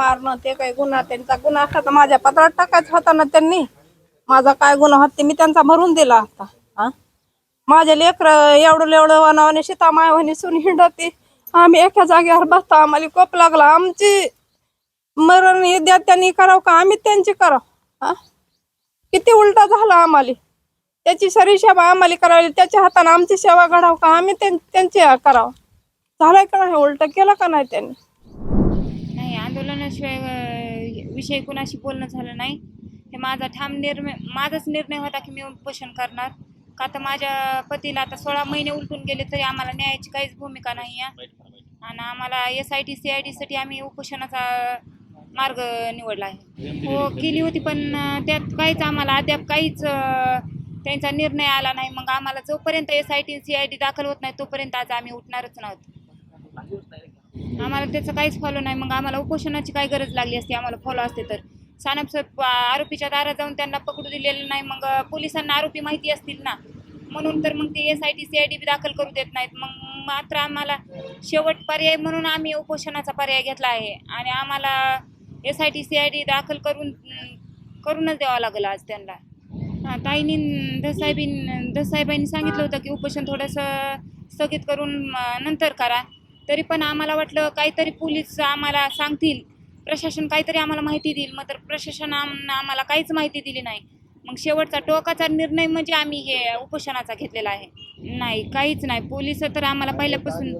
मारणं ते काही गुन्हा त्यांचा गुन्हा असला तर माझ्या पत्रात टाकायचा होता ना त्यांनी. माझा काय गुन्हा होता ते मी त्यांचा भरून दिला होता हा. माझ्या लेकर एवढं एवढं वनावाने सीता मायवानी सुन हिंडती. आम्ही एका जागेवर बसतो आम्हाला कोप लागला. आमची मरण द्या त्यांनी करावं का? आम्ही त्यांची करावं हा. किती उलटा झाला आम्हाला. त्याची सरी सेवा आम्हाला करावी त्याच्या हाताने आमची सेवा घडावं का? आम्ही त्यांची करावं. झालंय का नाही? उलट केलं का नाही त्यांनी? नाही आंदोलनाशिवाय विषय कुणाशी बोलणं झालं नाही. हे माझा ठाम निर्णय माझाच निर्णय होता की मी उपोषण करणार. का तर माझ्या पतीला आता सोळा महिने उलटून गेले तरी आम्हाला न्यायाची काहीच भूमिका नाही आहे. आणि आम्हाला S I T C I टीसाठी आम्ही उपोषणाचा मार्ग निवडला आहे. हो केली होती पण त्यात काहीच आम्हाला अद्याप काहीच त्यांचा निर्णय आला नाही. मग आम्हाला जोपर्यंत S I T C I T दाखल होत नाही तोपर्यंत आज आम्ही उठणारच नव्हतो. आम्हाला त्याचं काहीच फॉलो नाही. मग आम्हाला उपोषणाची काय गरज लागली असती? आम्हाला फॉलो असते तर. सानप आरोपीच्या दारात जाऊन त्यांना पकडू दिलेलं नाही. मग पोलिसांना आरोपी माहिती असतील ना? म्हणून तर मग ते S I T C I D दाखल करू देत नाहीत. मग मात्र आम्हाला शेवट पर्याय म्हणून आम्ही उपोषणाचा पर्याय घेतला आहे. आणि आम्हाला S I T C I D दाखल करून करूनच द्यावा लागेल आज त्यांना. ताईनी दसाहेबीन दसाहेबाईंनी सांगितलं होतं की उपोषण थोडंसं स्थगित करून नंतर करा. तरी पण आम्हाला वाटलं काहीतरी पोलीस आम्हाला सांगतील. प्रशासन काहीतरी आम्हाला माहिती देईल मग तर प्रशासन आम्हाला काहीच माहिती दिली नाही. मग शेवटचा टोकाचा निर्णय म्हणजे आम्ही हे उपोषणाचा घेतलेला आहे. नाही काहीच नाही. पोलीस तर आम्हाला पहिल्यापासून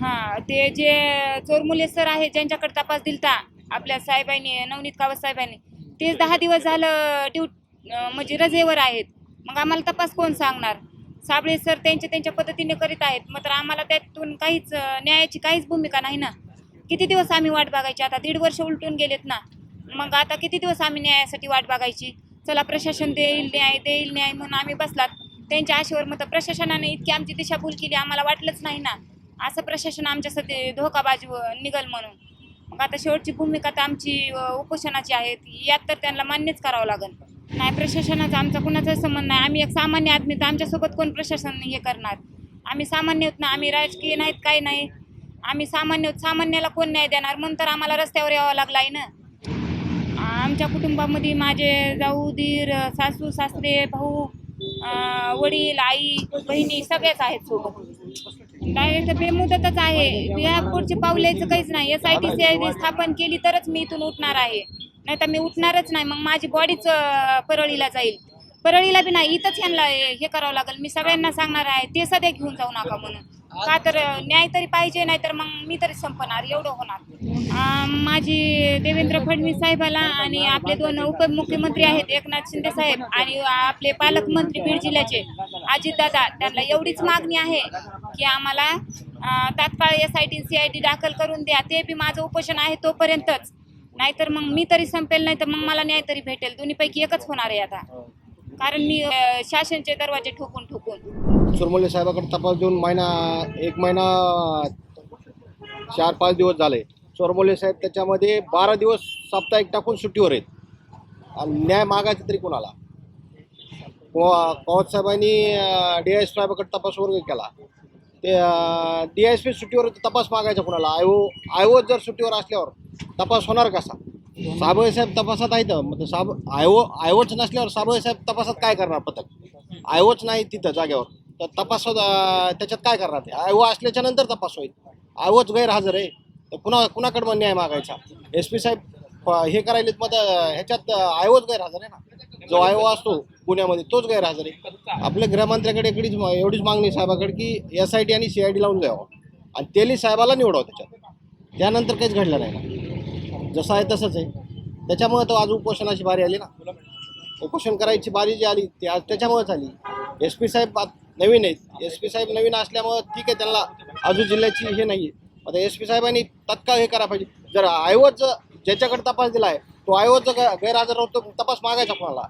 हां ते जे चोरमुले सर आहे ज्यांच्याकडे तपास दिलता आपल्या साहेबांनी नवनीत कावत साहेबांनी तेच दहा दिवस झालं ड्यू म्हणजे रजेवर आहेत. मग आम्हाला तपास कोण सांगणार? साबळे सर त्यांच्या त्यांच्या पद्धतीने करीत आहेत. मात्र आम्हाला त्यातून काहीच न्यायाची काहीच भूमिका नाही ना. किती दिवस आम्ही वाट बघायची? आता दीड वर्ष उलटून गेलेत ना. मग आता किती दिवस आम्ही न्यायासाठी वाट बघायची? चला प्रशासन देईल न्याय देईल न्याय म्हणून आम्ही बसलात. त्यांच्या आशेवर मग प्रशासनाने इतकी आमची दिशाभूल केली आम्हाला वाटलंच नाही ना. असं प्रशासन आमच्यासाठी धोकाबाजी व- निघल म्हणून. मग आता शेवटची भूमिका तर आमची उपोषणाची आहे. यात तर त्यांना मान्यच करावं लागेल. नाही प्रशासनाचा आमचा कुणाचाच संबंध नाही. आम्ही एक सामान्य आदमी तर आमच्यासोबत कोण प्रशासन हे करणार? आम्ही सामान्य होत ना आम्ही राजकीय नाहीत काही नाही. आम्ही सामान्य आहोत. सामान्याला कोण न्याय देणार? म्हणून तर आम्हाला रस्त्यावर यावं लागलं आहे ना? आमच्या कुटुंबामध्ये माझे जाऊ दीर सासू सासरे भाऊ वडील आई बहिणी सगळेच आहेत सोबत. डायरेक्ट बेमुदतच आहे. या पुढचे पावलायचं काहीच नाही. S I T C I स्थापन केली तरच मी इथून उठणार आहे. नाही तर मी उठणारच नाही. मग माझी बॉडीच परळीला जाईल. परळीला बी नाही इथंच यांना हे करावं लागेल. मी सगळ्यांना सांगणार आहे ते सध्या घेऊन जाऊ नका म्हणून. का तर न्याय तरी पाहिजे नाही तर मग मी तरी संपणार एवढं होणार. माझी देवेंद्र फडणवीस साहेबाला आणि आपले दोन उपमुख्यमंत्री आहेत एकनाथ शिंदे साहेब आणि आपले पालकमंत्री बीड जिल्ह्याचे अजितदादा त्यांना एवढीच मागणी आहे की आम्हाला तात्काळ S I T C I T दाखल करून द्या. ते बी माझं उपोषण आहे तोपर्यंतच. नाहीतर मग मी तरी संपेल नाही तर मग मला न्याय तरी भेटेल. दोन्हीपैकी एकच होणार आहे आता. कारण मी अं, शासनचे दरवाजे ठोकून ठोकून. चुरमुले साहेबाकडे तपास देऊन महिना एक महिना चार पाच दिवस झाले. चोरमोले साहेब त्याच्यामध्ये बारा दिवस साप्ताहिक टाकून सुट्टीवर आहेत. आणि न्याय मागायचा तरी कोणाला? पवार साहेबांनी डी एस साहेबाकडे तपास वर्ग केला. ते डी एस पी सुट्टीवर तपास मागायचा कोणाला? आयो ओ जर सुट्टीवर असल्यावर. तपास होणार कसा? साबळे साहेब तपासात आहेत मग ते साब आयवो आयोच नसल्यावर साबळे साहेब तपासात काय करणार पथक? आयवोच नाही तिथं जागेवर. तर तपास त्याच्यात काय करणार ते? आयो असल्याच्या नंतर तपास होईल. आयोच गैरहजर आहे. तर कुणा कुणाकडं न्याय मागायचा? एस पी साहेब हे करायलेत मग ह्याच्यात आयवोच गैरहजर आहे ना. जो आयो असतो पुण्यामध्ये तोच गैरहजर आहे. आपल्या गृहमंत्र्याकडे एकडीच एवढीच मागणी साहेबाकडे की एस आय टी आणि सी आय डी लावून द्यावं आणि तेली साहेबाला निवडावं त्याच्यात. त्यानंतर काहीच घडलं नाही. ना जसं आहे तसंच आहे. त्याच्यामुळे तो आज उपोषणाची बारी आली ना. उपोषण करायची बारी जी आली ती आज त्याच्यामुळेच आली. एस पी साहेब नवीन आहेत. एस पी साहेब नवीन असल्यामुळं ठीक आहे त्यांना अजून जिल्ह्याची हे नाही आहे आता एस पी साहेबांनी तत्काळ हे करायला पाहिजे. जर आयोगच ज्याच्याकडे तपास दिला आहे तो आयोगच गैरहजर होतो तपास मागायचा कोणाला.